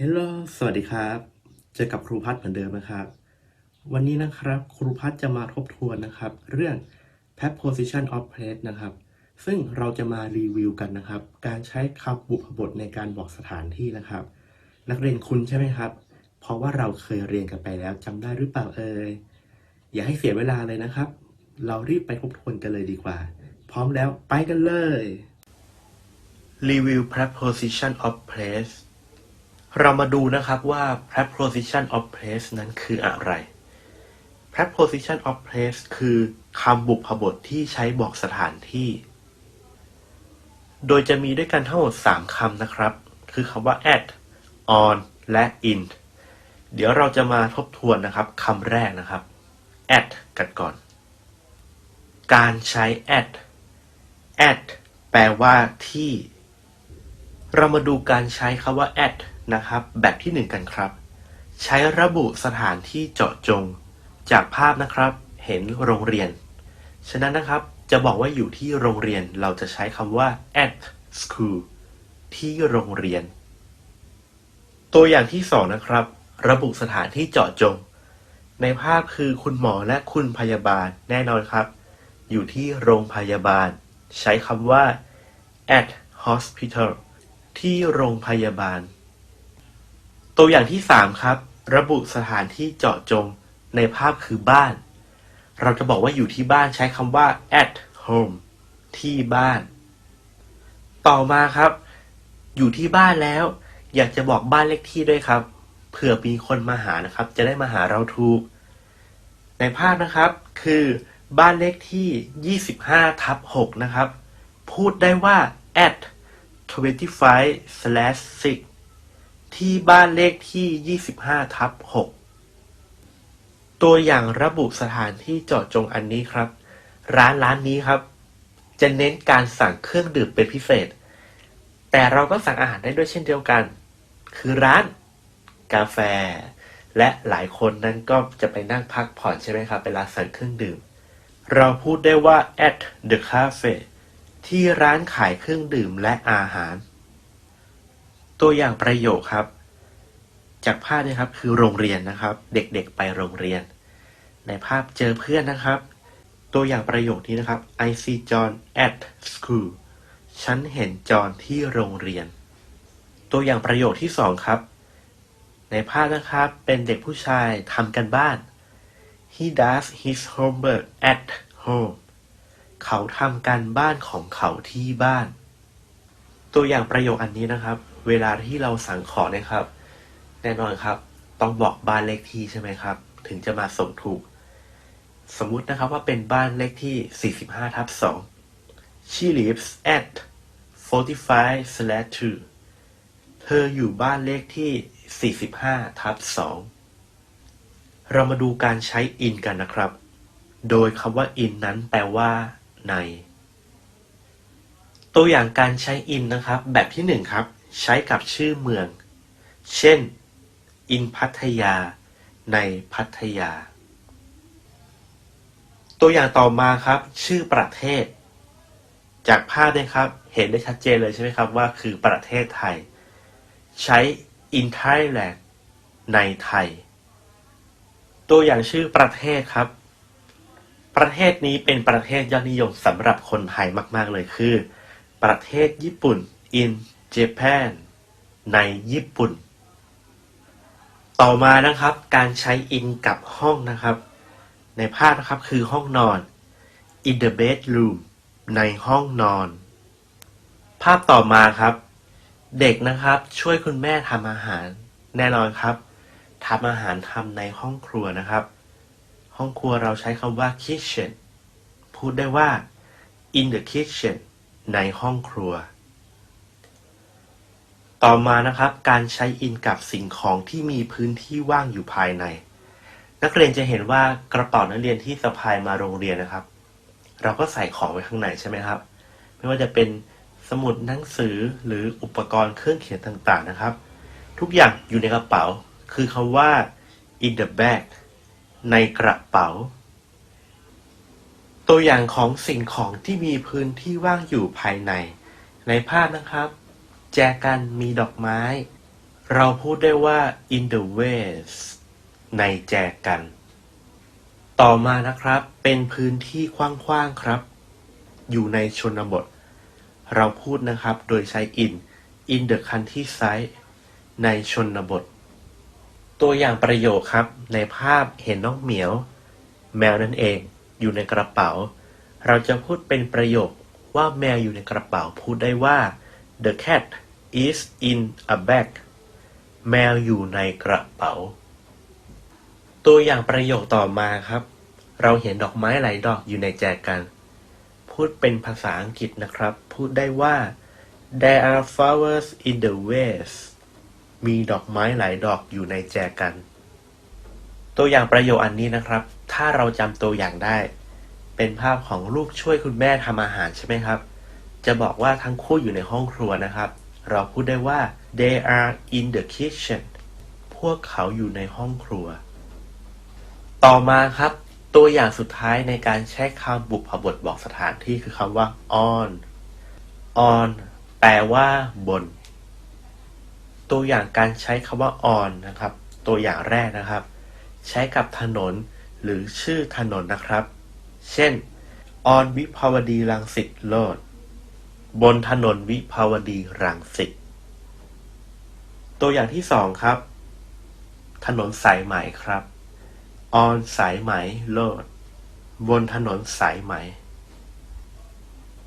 ฮลโลสวัสดีครับ เจอกับครูพัฒน์เหมือนเดิมนะครับ วันนี้นะครับครูพัฒน์จะมาทบทวนนะครับ เรื่อง preposition of place นะครับ ซึ่งเราจะมารีวิวกันนะครับ การใช้คำบุพบทในการบอกสถานที่นะครับ นักเรียนคุ้นใช่ไหมครับ เพราะว่าเราเคยเรียนกันไปแล้วจำได้หรือเปล่าเอ่ย อย่าให้เสียเวลาเลยนะครับ เรารีบไปทบทวนกันเลยดีกว่า พร้อมแล้วไปกันเลยรีวิว preposition of place เรามาดูนะครับว่า preposition of place นั้นคืออะไร preposition of place คือคำบุพบทที่ใช้บอกสถานที่ โดยจะมีด้วยกันทั้งหมด 3คำนะครับ คือคำว่า at on และ in เดี๋ยวเราจะมาทบทวนนะครับคำแรกนะครับ at กันก่อน การใช้ at at แปลว่าที่ เรามาดูการใช้คำว่า at นะครับ แบบที่หนึ่งกันครับ ใช้ระบุสถานที่เจาะจง จากภาพนะครับเห็นโรงเรียน ฉะนั้นนะครับจะบอกว่าอยู่ที่โรงเรียนเราจะใช้คำว่า at school ที่โรงเรียน ตัวอย่างที่สองนะครับ ระบุสถานที่เจาะจง ในภาพคือคุณหมอและคุณพยาบาลแน่นอนครับ อยู่ที่โรงพยาบาล ใช้คำว่า at hospital ที่โรงพยาบาล ตัวอย่างที่ 3 ครับ ระบุสถานที่เจาะจงในภาพคือบ้าน เราจะบอกว่าอยู่ที่บ้านใช้คำว่า at home ที่บ้าน ต่อมาครับ อยู่ที่บ้านแล้ว อยากจะบอกบ้านเลขที่ด้วยครับ เผื่อมีคนมาหานะครับ จะได้มาหาเราถูก ในภาพนะครับคือบ้านเลขที่ 25 ทับ 6 นะครับ พูดได้ว่า at 25 slash 6 ที่บ้านเลขที่ 25 ทับ 6 ตัวอย่างระบุสถานที่เจาะจงอันนี้ครับ ร้านร้านนี้ครับ จะเน้นการสั่งเครื่องดื่มเป็นพิเศษ แต่เราก็สั่งอาหารได้ด้วยเช่นเดียวกัน คือร้านกาแฟ และหลายคนนั้นก็จะไปนั่งพักผ่อนใช่ไหมครับเวลาสั่งเครื่องดื่ม เราพูดได้ว่า at the cafe ที่ร้านขายเครื่องดื่มและอาหาร ตัวอย่างประโยคครับ จากภาพนี้ครับคือโรงเรียนนะครับ เด็กๆไปโรงเรียน ในภาพเจอเพื่อนนะครับ ตัวอย่างประโยคนี้นะครับ I see John at school ฉันเห็นจอห์นที่โรงเรียน ตัวอย่างประโยคที่สองครับ ในภาพนะครับเป็นเด็กผู้ชายทำกันบ้าน He does his homework at home เขาทำการบ้านของเขาที่บ้าน ตัวอย่างประโยคอันนี้นะครับ เวลาที่เราสั่งของเนะครับ แน่นอนครับ ต้องบอกบ้านเลขที่ใช่ไหมครับ ถึงจะมาส่งถูก สมมุตินะครับว่าเป็นบ้านเลขที่ 45 ทับ 2 She lives at 45 slash 2เธออยู่บ้านเลขที่ 45 ทับ 2 เรามาดูการใช้ in กันนะครับ โดยคำว่า in นั้นแปลว่า ใน ตัวอย่างการใช้ in นะครับ แบบที่หนึ่งครับ ใช้กับชื่อเมือง เช่น in พัทยา ในพัทยา ตัวอย่างต่อมาครับ ชื่อประเทศ จากภาพนะครับ เห็นได้ชัดเจนเลยใช่ไหมครับว่าคือประเทศไทย ใช้ in Thailand ในไทย ตัวอย่างชื่อประเทศครับ ประเทศนี้เป็นประเทศยอดนิยมสำหรับคนไทยมาก ๆ เลยคือ ประเทศญี่ปุ่น in Japan ในญี่ปุ่น ต่อมานะครับการใช้ in กับห้องนะครับ ในภาพนะครับคือห้องนอน in the bedroom ในห้องนอน ภาพต่อมาครับ เด็กนะครับช่วยคุณแม่ทำอาหาร แน่นอนครับทำอาหารทำในห้องครัวนะครับ ห้องครัวเราใช้คำว่า kitchen พูดได้ว่า in the kitchen ในห้องครัว ต่อมานะครับ การใช้ in กับสิ่งของที่มีพื้นที่ว่างอยู่ภายใน นักเรียนจะเห็นว่ากระเป๋านักเรียนที่สะพายมาโรงเรียนนะครับ เราก็ใส่ของไว้ข้างในใช่ไหมครับ ไม่ว่าจะเป็นสมุดหนังสือหรืออุปกรณ์เครื่องเขียนต่างๆนะครับ ทุกอย่างอยู่ในกระเป๋า คือคำว่า in the bag ในกระเป๋า ตัวอย่างของสิ่งของที่มีพื้นที่ว่างอยู่ภายใน ในภาพนะครับ แจกันมีดอกไม้ เราพูดได้ว่า in the ways ในแจกัน ต่อมานะครับ เป็นพื้นที่กว้างๆครับ อยู่ในชนบท เราพูดนะครับโดยใช้ in in the countryside ในชนบท ตัวอย่างประโยคครับ ในภาพเห็นน้องเหมียว แมวนั่นเอง อยู่ในกระเป๋า เราจะพูดเป็นประโยคว่าแมวอยู่ในกระเป๋าพูดได้ว่า the cat is in a bag แมวอยู่ในกระเป๋า ตัวอย่างประโยคต่อมาครับ เราเห็นดอกไม้หลายดอกอยู่ในแจกัน พูดเป็นภาษาอังกฤษนะครับ พูดได้ว่า there are flowers in the vase มีดอกไม้หลายดอกอยู่ในแจกัน ตัวอย่างประโยคอันนี้นะครับ ถ้าเราจำตัวอย่างได้ เป็นภาพของลูกช่วยคุณแม่ทำอาหารใช่ไหมครับ จะบอกว่าทั้งคู่อยู่ในห้องครัวนะครับ เราพูดได้ว่า they are in the kitchen พวกเขาอยู่ในห้องครัว ต่อมาครับ ตัวอย่างสุดท้ายในการใช้คำบุพบทบอกสถานที่คือคำว่า on on แปลว่าบน ตัวอย่างการใช้คำว่า on นะครับ ตัวอย่างแรกนะครับ ใช้กับถนนหรือชื่อถนนนะครับ เช่น on วิภาวดีรังสิตโลด บนถนนวิภาวดีรังสิต ตัวอย่างที่สองครับ ถนนสายไหมครับ on สายไหมโลด บนถนนสายไหม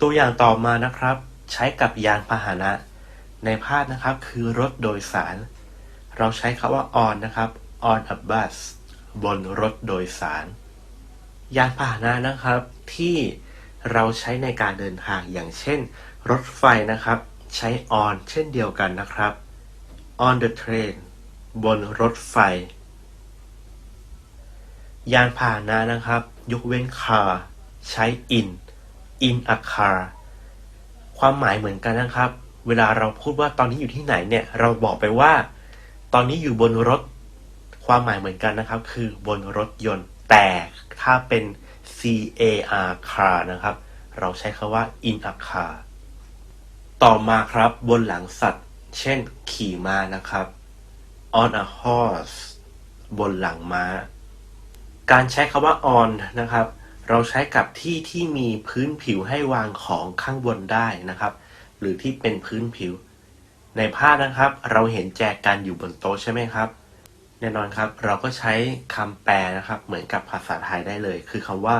ตัวอย่างต่อมานะครับ ใช้กับยานพาหนะ ในภาพนะครับคือรถโดยสาร เราใช้คำว่า on นะครับ on a bus บนรถโดยสาร ยานพาหนะนะครับที่เราใช้ในการเดินทางอย่างเช่น รถไฟนะครับ ใช้ on เช่นเดียวกันนะครับ on the train บนรถไฟ ยานพาหนะนะครับ ยกเว้น car ใช้ in in a car ความหมายเหมือนกันนะครับ เวลาเราพูดว่าตอนนี้อยู่ที่ไหนเนี่ย เราบอกไปว่า ตอนนี้อยู่บนรถ ความหมายเหมือนกันนะครับ คือบนรถยนต์ แต่ถ้าเป็น C A R car นะครับ เราใช้คำว่า in a car ต่อมาครับบนหลังสัตว์ เช่น ขี่ม้านะครับ on a horse บนหลังม้า การใช้คำว่า on นะครับ เราใช้กับที่ที่มีพื้นผิวให้วางของข้างบนได้นะครับ หรือที่เป็นพื้นผิว ในภาพนะครับ เราเห็นแจกันอยู่บนโต๊ะใช่ไหมครับแน่นอนครับ เราก็ใช้คำแปลนะครับ เหมือนกับภาษาไทยได้เลย คือคำว่า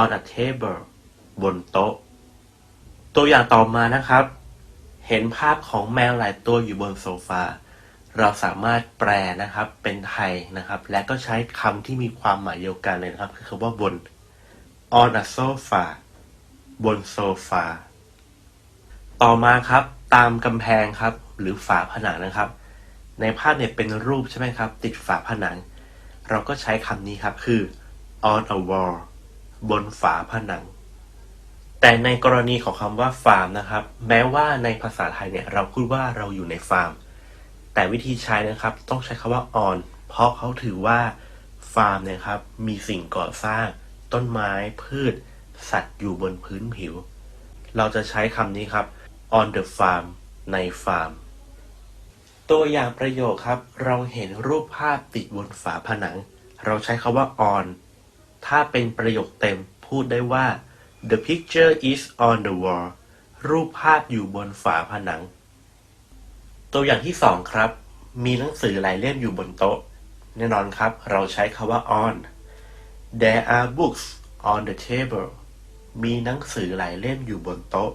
on a table บนโต๊ะ ตัวอย่างต่อมานะครับ เห็นภาพของแมวหลายตัวอยู่บนโซฟา เราสามารถแปลนะครับ เป็นไทยนะครับ และก็ใช้คำที่มีความหมายเดียวกันเลยนะครับ คือคำว่าบน on a sofa บนโซฟา ต่อมาครับ ตามกำแพงครับ หรือฝาผนังนะครับ ในภาพเนี่ยเป็นรูปใช่ไหมครับ ติดฝาผนัง เราก็ใช้คำนี้ครับคือ on a wall บนฝาผนัง แต่ในกรณีของคำว่าฟาร์มนะครับ แม้ว่าในภาษาไทยเนี่ยเราพูดว่าเราอยู่ในฟาร์ม แต่วิธีใช้นะครับ ต้องใช้คำว่า on เพราะเขาถือว่าฟาร์มเนี่ยครับมีสิ่งก่อสร้าง ต้นไม้พืช สัตว์อยู่บนพื้นผิว เราจะใช้คำนี้ครับ on the farm ในฟาร์ม ตัวอย่างประโยคครับ เราเห็นรูปภาพติดบนฝาผนัง เราใช้คำว่า on ถ้าเป็นประโยคเต็มพูดได้ว่า the picture is on the wall รูปภาพอยู่บนฝาผนัง ตัวอย่างที่สองครับ มีหนังสือหลายเล่มอยู่บนโต๊ะ แน่นอนครับ เราใช้คำว่า on there are books on the table มีหนังสือหลายเล่มอยู่บนโต๊ะ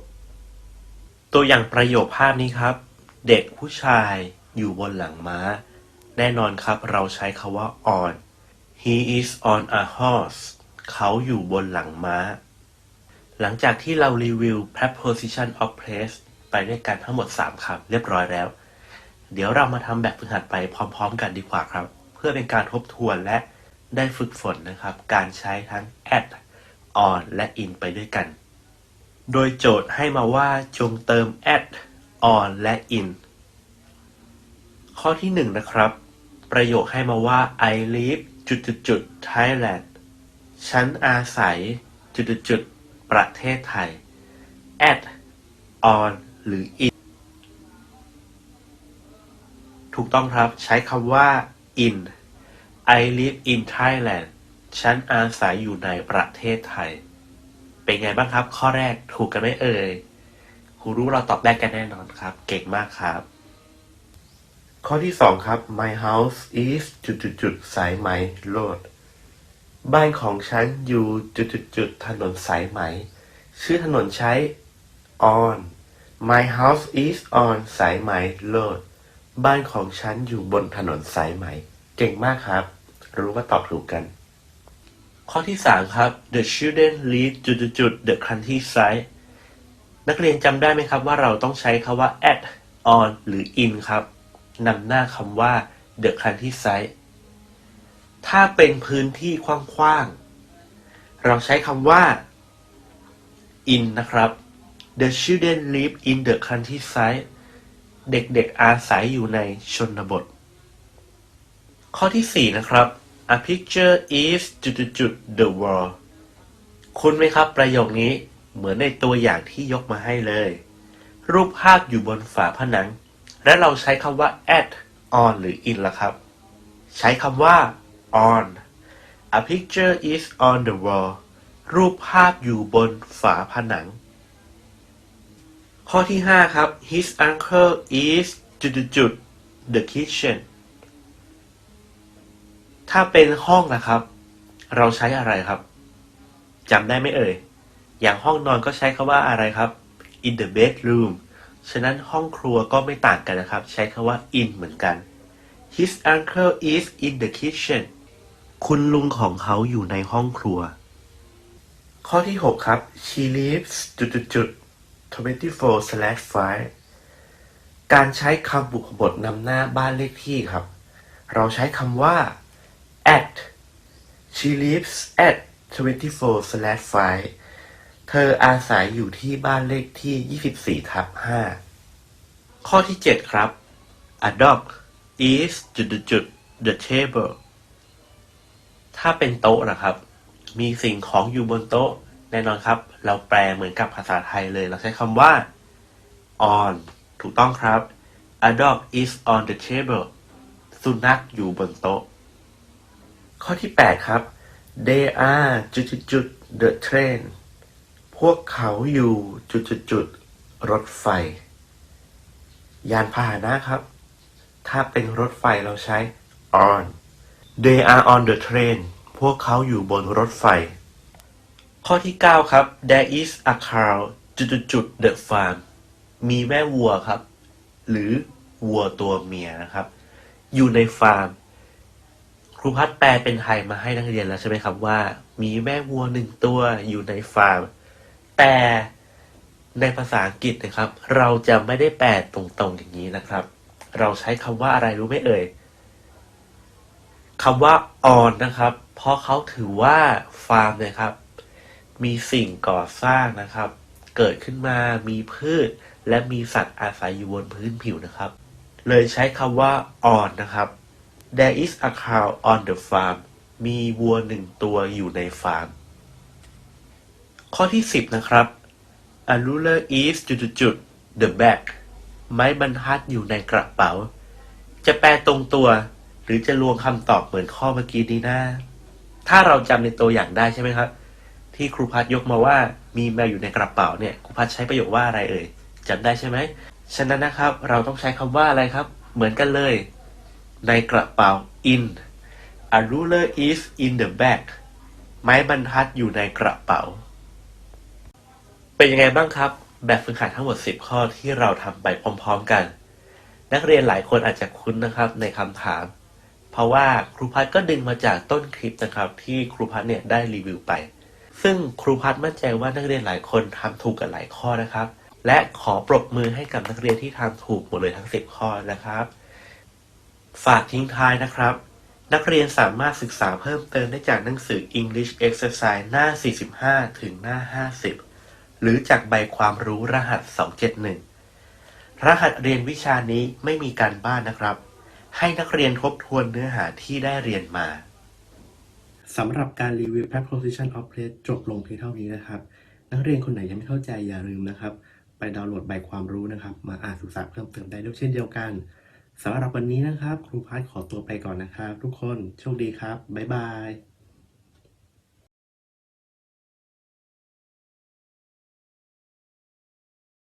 ตัวอย่างประโยคภาพนี้ครับ เด็กผู้ชายอยู่บนหลังม้า แน่นอนครับ เราใช้คาว่า on he is on a horse เขาอยู่บนหลังม้า หลังจากที่เรารีวิว preposition of place ไปด้วยกันทั้งหมด 3คำเรียบร้อยแล้ว เดี๋ยวเรามาทำแบบฝึกหัดไปพร้อม ๆ กันดีกว่าครับ เพื่อเป็นการทบทวนและได้ฝึกฝนนะครับ การใช้ทั้ง at on และ in ไปด้วยกัน โดยโจทย์ให้มาว่าจงเติม at on และ in ข้อที่หนึ่งนะครับ ประโยคให้มาว่า I live จุดจุดจุด Thailand ฉันอาศัยจุดจุดจุด ประเทศไทย at on หรือ in ถูกต้องครับใช้คำว่า in I live in Thailand ฉันอาศัยอยู่ในประเทศไทย เป็นไงบ้างครับ ข้อแรกถูกกันไหมเอ่ยครูรู้เราตอบได้กันแน่นอนครับ เก่งมากครับ ข้อที่สองครับ My house is จุดจุดจุดๆๆสายไหม road บ้านของฉันอยู่จุดจุดจุดถนนสายไหม ชื่อถนนใช้ on My house is on สายไหม road บ้านของฉันอยู่บนถนนสายไหม เก่งมากครับ รู้ว่าตอบถูกกัน ข้อที่สามครับ The children live จุดจุดจุด the countryside นักเรียนจำได้ไหมครับว่าเราต้องใช้คำว่า at on หรือ in ครับนำหน้าคำว่า the countryside ถ้าเป็นพื้นที่กว้างๆ เราใช้คำว่า in นะครับ The children live in the countryside เด็กๆ อาศัยอยู่ในชนบท ข้อที่ 4 นะครับ A picture is จุดจุดๆๆ the wall คุณไหมครับประโยคนี้เหมือนในตัวอย่างที่ยกมาให้เลย รูปภาพอยู่บนฝาผนัง และเราใช้คำว่า at on หรือ in ละครับ ใช้คำว่า on A picture is on the wall รูปภาพอยู่บนฝาผนัง ข้อที่ 5 ครับ His uncle is จุดจุดจุดๆ the kitchen ถ้าเป็นห้องนะครับ เราใช้อะไรครับจำได้ไหมเอ่ย อย่างห้องนอนก็ใช้คำว่าอะไรครับ in the bedroom ฉะนั้นห้องครัวก็ไม่ต่างกันนะครับ ใช้คำว่า in เหมือนกัน His uncle is in the kitchen คุณลุงของเขาอยู่ในห้องครัว ข้อที่ 6 ครับ she lives จุดจุดจุด24 slash 5การใช้คำบุพบทนำหน้าบ้านเลขที่ครับ เราใช้คำว่า at she lives at 24 slash 5เธออาศัยอยู่ที่บ้านเลขที่ 24 ทับ 5 ข้อที่ 7 ครับ a dog is จุดจุดจุด the table ถ้าเป็นโต๊ะนะครับ มีสิ่งของอยู่บนโต๊ะ แน่นอนครับ เราแปลเหมือนกับภาษาไทยเลย เราใช้คำว่า on ถูกต้องครับ a dog is on the table สุนัขอยู่บนโต๊ะ ข้อที่ 8 ครับ they are จุดจุดจุด the train พวกเขาอยู่จุดจุดจุดรถไฟ ยานพาหนะครับ ถ้าเป็นรถไฟเราใช้ on they are on the train วกเขาอยู่บนรถไฟ ข้อที่ 9 ครับ there is a cow จุดจุดจุด the farm มีแม่วัวครับ หรือวัวตัวเมียนะครับ อยู่ในฟาร์ม ครูพัฒแปลเป็นไทยมาให้นักเรียนแล้วใช่ไหมครับว่า มีแม่วัวหนึ่งตัวอยู่ในฟาร์ม แต่ในภาษาอังกฤษนะครับ เราจะไม่ได้แปลตรงๆอย่างนี้นะครับ เราใช้คำว่าอะไรรู้ไหมเอ่ยคำว่า on นะครับ เพราะเขาถือว่าฟาร์มนี่ยครับ มีสิ่งก่อสร้างนะครับ เกิดขึ้นมามีพืช และมีสัตว์อาศัยอยู่บนพื้นผิวนะครับ เลยใช้คำว่า on นะครับ There is a cow on the farm มีวัวหนึ่งตัวอยู่ในฟาร์ม ข้อที่ 10 นะครับ A ruler is จุดจุดจุด the bag ไม้บรรทัดอยู่ในกระเป๋า จะแปลตรงตัว หรือจะลวงคำตอบเหมือนข้อเมื่อกี้นี้นะ ถ้าเราจำในตัวอย่างได้ใช่ไหมครับ ที่ครูพัดยกมาว่ามีแมวอยู่ในกระเป๋าเนี่ยครูพัดใช้ประโยคว่าอะไรเอ่ยจำได้ใช่ไหมฉะนั้นนะครับ เราต้องใช้คำว่าอะไรครับ เหมือนกันเลย ในกระเป๋า in a ruler is in the bag ไม้บรรทัดอยู่ในกระเป๋า เป็นยังไงบ้างครับ แบบฝึกหัดทั้งหมด 10 ข้อที่เราทำไปพร้อม ๆ กัน นักเรียนหลายคนอาจจะคุ้นนะครับในคำถาม เพราะว่าครูพัฒก็ดึงมาจากต้นคลิปนะครับ ที่ครูพัฒเนี่ยได้รีวิวไป ซึ่งครูพัฒมั่นใจว่านักเรียนหลายคนทำถูกกันหลายข้อนะครับ และขอปรบมือให้กับนักเรียนที่ทำถูกหมดเลยทั้ง 10 ข้อนะครับ ฝากทิ้งท้ายนะครับ นักเรียนสามารถศึกษาเพิ่มเติมได้จากหนังสือ English Exercise หน้า 45 ถึงหน้า 50 หรือจากใบความรู้รหัส 271 รหัสเรียนวิชานี้ไม่มีการบ้านนะครับ ให้นักเรียนทบทวนเนื้อหาที่ได้เรียนมาสำหรับการรีวิว preposition of place จบลงเพียงเท่านี้นะครับ นักเรียนคนไหนยังไม่เข้าใจอย่าลืมนะครับ ไปดาวน์โหลดใบความรู้นะครับ มาอ่านศึกษาเพิ่มเติมได้ด้วยเช่นเดียวกันสำหรับวันนี้นะครับ ครูพัฒขอตัวไปก่อนนะครับ ทุกคนโชคดีครับ บ๊ายบาย